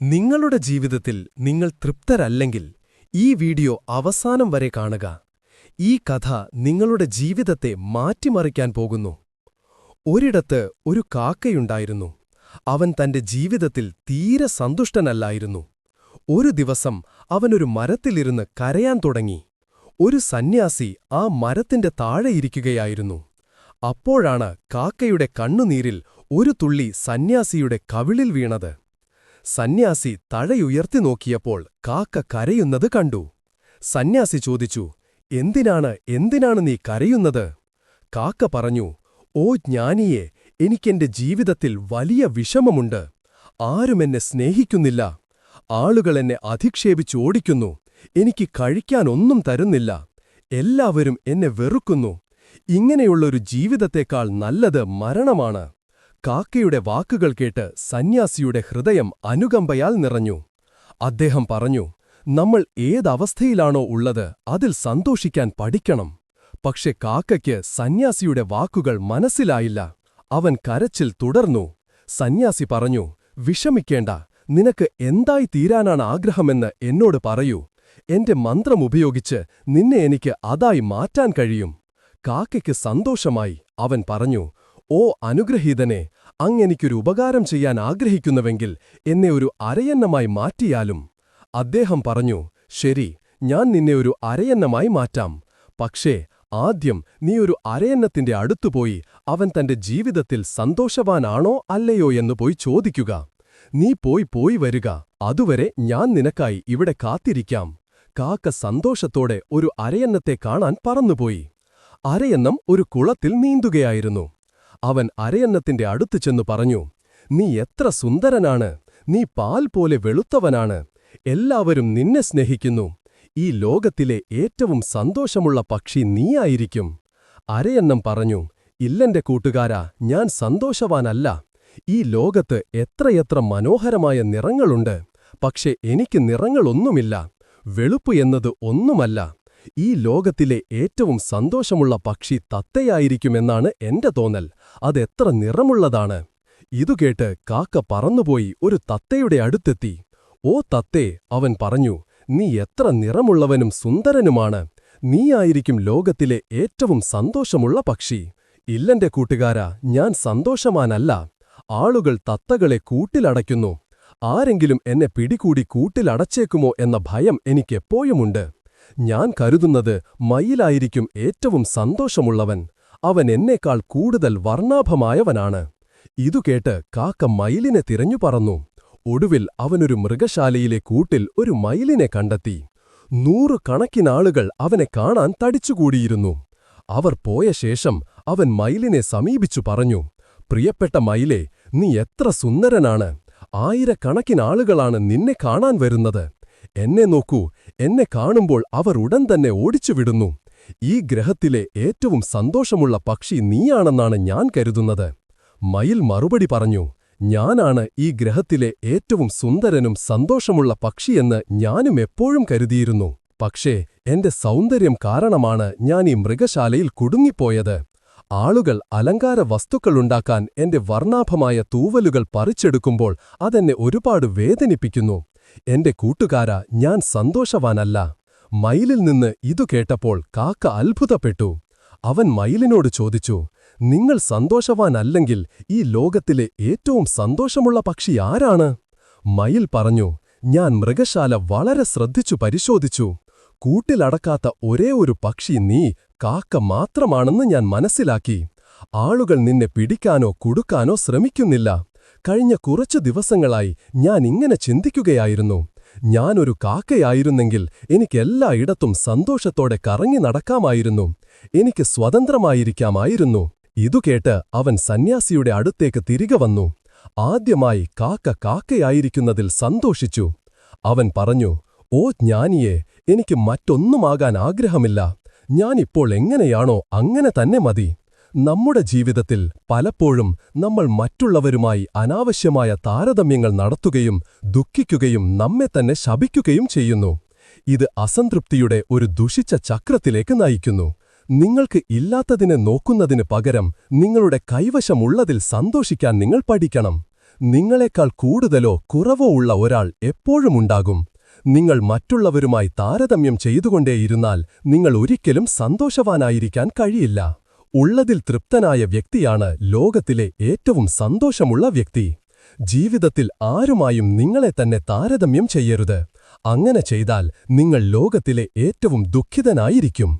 നിങ്ങളുടെ ജീവിതത്തിൽ നിങ്ങൾ തൃപ്തരല്ലെങ്കിൽ ഈ വീഡിയോ അവസാനം വരെ കാണുക. ഈ കഥ നിങ്ങളുടെ ജീവിതത്തെ മാറ്റിമറിക്കാൻ പോകുന്നു. ഒരിടത്ത് ഒരു കാക്കയുണ്ടായിരുന്നു. അവൻ തന്റെ ജീവിതത്തിൽ തീരെ സന്തുഷ്ടനല്ലായിരുന്നു. ഒരു ദിവസം അവനൊരു മരത്തിലിരുന്ന് കരയാൻ തുടങ്ങി. ഒരു സന്യാസി ആ മരത്തിന്റെ താഴെയിരിക്കുകയായിരുന്നു അപ്പോഴാണ് കാക്കയുടെ കണ്ണുനീരിൽ ഒരു തുള്ളി സന്യാസിയുടെ കവിളിൽ വീണത്. സന്യാസി തഴയുയർത്തി നോക്കിയപ്പോൾ കാക്ക കരയുന്നത് കണ്ടു. സന്യാസി ചോദിച്ചു എന്തിനാണ് എന്തിനാണ് നീ കരയുന്നത്? കാക്ക പറഞ്ഞു ഓ ജ്ഞാനിയെ എനിക്കെന്റെ ജീവിതത്തിൽ വലിയ വിഷമമുണ്ട്. ആരുമെന്നെ സ്നേഹിക്കുന്നില്ല. ആളുകൾ എന്നെ അധിക്ഷേപിച്ചോടിക്കുന്നു എനിക്ക് കഴിക്കാനൊന്നും തരുന്നില്ല. എല്ലാവരും എന്നെ വെറുക്കുന്നു. ഇങ്ങനെയുള്ളൊരു ജീവിതത്തേക്കാൾ നല്ലത് മരണമാണ്. കാക്കയുടെ വാക്കുകൾ കേട്ട് സന്യാസിയുടെ ഹൃദയം അനുകമ്പയാൽ നിറഞ്ഞു. അദ്ദേഹം പറഞ്ഞു നമ്മൾ ഏതവസ്ഥയിലാണോ ഉള്ളത് അതിൽ സന്തോഷിക്കാൻ പഠിക്കണം. പക്ഷെ കാക്കയ്ക്ക് സന്യാസിയുടെ വാക്കുകൾ മനസ്സിലായില്ല. അവൻ കരച്ചിൽ തുടർന്നു. സന്യാസി പറഞ്ഞു വിഷമിക്കേണ്ട. നിനക്ക് എന്തായി തീരാനാണ് ആഗ്രഹമെന്ന് എന്നോട് പറയൂ. എന്റെ മന്ത്രമുപയോഗിച്ച് നിന്നെ എനിക്ക് അതായി മാറ്റാൻ കഴിയും കാക്കയ്ക്ക് സന്തോഷമായി അവൻ പറഞ്ഞു ഓ അനുഗ്രഹീതനെ അങ്ങെനിക്കൊരു ഉപകാരം ചെയ്യാൻ ആഗ്രഹിക്കുന്നുവെങ്കിൽ എന്നെ ഒരു അരയന്നമായി മാറ്റിയാലും. അദ്ദേഹം പറഞ്ഞു ശരി ഞാൻ നിന്നെ ഒരു അരയന്നമായി മാറ്റാം. പക്ഷേ ആദ്യം നീ ഒരു അരയന്നത്തിന്റെ അടുത്തുപോയി അവൻ തന്റെ ജീവിതത്തിൽ സന്തോഷവാനാണോ അല്ലയോ എന്ന് പോയി ചോദിക്കുക. നീ പോയി പോയി വരിക. അതുവരെ ഞാൻ നിനക്കായി ഇവിടെ കാത്തിരിക്കാം. കാക്ക സന്തോഷത്തോടെ ഒരു അരയന്നത്തെ കാണാൻ പറന്നുപോയി. അരയന്നം ഒരു കുളത്തിൽ നീന്തുകയായിരുന്നു. അവൻ അരയന്നത്തിന്റെ അടുത്തു ചെന്നു പറഞ്ഞു നീ എത്ര സുന്ദരനാണ് നീ പാൽ പോലെ വെളുത്തവനാണ് എല്ലാവരും നിന്നെ സ്നേഹിക്കുന്നു. ഈ ലോകത്തിലെ ഏറ്റവും സന്തോഷമുള്ള പക്ഷി നീയായിരിക്കും. അരയന്നം പറഞ്ഞു ഇല്ലെന്റെ കൂട്ടുകാരാ ഞാൻ സന്തോഷവാനല്ല. ഈ ലോകത്ത് എത്രയെത്ര മനോഹരമായ നിറങ്ങളുണ്ട് പക്ഷെ എനിക്ക് നിറങ്ങളൊന്നുമില്ല. വെളുപ്പ് എന്നത് ഒന്നുമല്ല. ഈ ലോകത്തിലെ ഏറ്റവും സന്തോഷമുള്ള പക്ഷി തത്തയായിരിക്കുമെന്നാണ് എന്റെ തോന്നൽ. അതെത്ര നിറമുള്ളതാണ്. ഇതുകേട്ട് കാക്ക പറന്നുപോയി ഒരു തത്തയുടെ അടുത്തെത്തി. ഓ തത്തേ അവൻ പറഞ്ഞു നീ എത്ര നിറമുള്ളവനും സുന്ദരനുമാണ്. നീയായിരിക്കും ലോകത്തിലെ ഏറ്റവും സന്തോഷമുള്ള പക്ഷി. ഇല്ലെന്റെ കൂട്ടുകാരാ ഞാൻ സന്തോഷമാനല്ല ആളുകൾ തത്തകളെ കൂട്ടിലടയ്ക്കുന്നു. ആരെങ്കിലും എന്നെ പിടികൂടി കൂട്ടിലടച്ചേക്കുമോ എന്ന ഭയം എനിക്കെപ്പോഴുമുണ്ട്. ഞാൻ കരുതുന്നത് മയിലായിരിക്കും ഏറ്റവും സന്തോഷമുള്ളവൻ. അവൻ എന്നേക്കാൾ കൂടുതൽ വർണാഭമായവനാണ്. ഇതുകേട്ട് കാക്ക മയിലിനെ തിരഞ്ഞു പറന്നു. ഒടുവിൽ അവനൊരു മൃഗശാലയിലെ കൂട്ടിൽ ഒരു മയിലിനെ കണ്ടെത്തി. നൂറുകണക്കിനാളുകൾ അവനെ കാണാൻ തടിച്ചുകൂടിയിരുന്നു. അവർ പോയ ശേഷം അവൻ മയിലിനെ സമീപിച്ചു പറഞ്ഞു പ്രിയപ്പെട്ട മയിലെ നീ എത്ര സുന്ദരനാണ്. ആയിരക്കണക്കിനാളുകളാണ് നിന്നെ കാണാൻ വരുന്നത്. എന്നെ നോക്കൂ എന്നെ കാണുമ്പോൾ അവർ ഉടൻ തന്നെ ഓടിച്ചുവിടുന്നു ഈ ഗ്രഹത്തിലെ ഏറ്റവും സന്തോഷമുള്ള പക്ഷി നീയാണെന്നാണ് ഞാൻ കരുതുന്നത്. മയിൽ മറുപടി പറഞ്ഞു ഞാനാണ് ഈ ഗ്രഹത്തിലെ ഏറ്റവും സുന്ദരനും സന്തോഷമുള്ള പക്ഷിയെന്ന് ഞാനും എപ്പോഴും കരുതിയിരുന്നു. പക്ഷേ എന്റെ സൗന്ദര്യം കാരണമാണ് ഞാൻ ഈ മൃഗശാലയിൽ കുടുങ്ങിപ്പോയത്. ആളുകൾ അലങ്കാര വസ്തുക്കളുണ്ടാക്കാൻ എന്റെ വർണാഭമായ തൂവലുകൾ പറിച്ചെടുക്കുമ്പോൾ അതെന്നെ ഒരുപാട് വേദനിപ്പിക്കുന്നു. എന്റെ കൂട്ടുകാരാ ഞാൻ സന്തോഷവാനല്ല. മയിലിൽ നിന്ന് ഇതു കേട്ടപ്പോൾ കാക്ക അത്ഭുതപ്പെട്ടു. അവൻ മയിലിനോട് ചോദിച്ചു നിങ്ങൾ സന്തോഷവാനല്ലെങ്കിൽ ഈ ലോകത്തിലെ ഏറ്റവും സന്തോഷമുള്ള പക്ഷി ആരാണ്? മയിൽ പറഞ്ഞു ഞാൻ മൃഗശാല വളരെ ശ്രദ്ധിച്ചു പരിശോധിച്ചു. കൂട്ടിലടക്കാത്ത ഒരേ ഒരു പക്ഷി നീ കാക്ക മാത്രമാണെന്ന് ഞാൻ മനസ്സിലാക്കി. ആളുകൾ നിന്നെ പിടിക്കാനോ കുടുക്കാനോ ശ്രമിക്കുന്നില്ല. കഴിഞ്ഞ കുറച്ചു ദിവസങ്ങളായി ഞാൻ ഇങ്ങനെ ചിന്തിക്കുകയായിരുന്നു. ഞാനൊരു കാക്കയായിരുന്നെങ്കിൽ എനിക്കെല്ലായിടത്തും സന്തോഷത്തോടെ കറങ്ങി നടക്കാമായിരുന്നു. എനിക്ക് സ്വതന്ത്രമായിരിക്കാമായിരുന്നു. ഇതുകേട്ട് അവൻ സന്യാസിയുടെ അടുത്തേക്ക് തിരികെ വന്നു. ആദ്യമായി കാക്ക കാക്കയായിരിക്കുന്നതിൽ സന്തോഷിച്ചു. അവൻ പറഞ്ഞു ഓ ജ്ഞാനിയെ എനിക്ക് മറ്റൊന്നുമാകാൻ ആഗ്രഹമില്ല. ഞാനിപ്പോൾ എങ്ങനെയാണോ അങ്ങനെ തന്നെ മതി. നമ്മുടെ ജീവിതത്തിൽ പലപ്പോഴും നമ്മൾ മറ്റുള്ളവരുമായി അനാവശ്യമായ താരതമ്യങ്ങൾ നടത്തുകയും ദുഃഖിക്കുകയും നമ്മെ തന്നെ ശപിക്കുകയും ചെയ്യുന്നു. ഇത് അസംതൃപ്തിയുടെ ഒരു ദുഷിച്ച ചക്രത്തിലേക്ക് നയിക്കുന്നു. നിങ്ങൾക്ക് ഇല്ലാത്തതിനെ നോക്കുന്നതിന് പകരം നിങ്ങളുടെ കൈവശമുള്ളതിൽ സന്തോഷിക്കാൻ നിങ്ങൾ പഠിക്കണം. നിങ്ങളെക്കാൾ കൂടുതലോ കുറവോ ഉള്ള ഒരാൾ എപ്പോഴുമുണ്ടാകും നിങ്ങൾ മറ്റുള്ളവരുമായി താരതമ്യം ചെയ്തുകൊണ്ടേയിരുന്നാൽ നിങ്ങൾ ഒരിക്കലും സന്തോഷവാനായിരിക്കാൻ കഴിയില്ല. ഉള്ളതിൽ തൃപ്തനായ വ്യക്തിയാണ് ലോകത്തിലെ ഏറ്റവും സന്തോഷമുള്ള വ്യക്തി. ജീവിതത്തിൽ ആരുമായും നിങ്ങളെ തന്നെ താരതമ്യം ചെയ്യരുത്. അങ്ങനെ ചെയ്താൽ നിങ്ങൾ ലോകത്തിലെ ഏറ്റവും ദുഃഖിതനായിരിക്കും.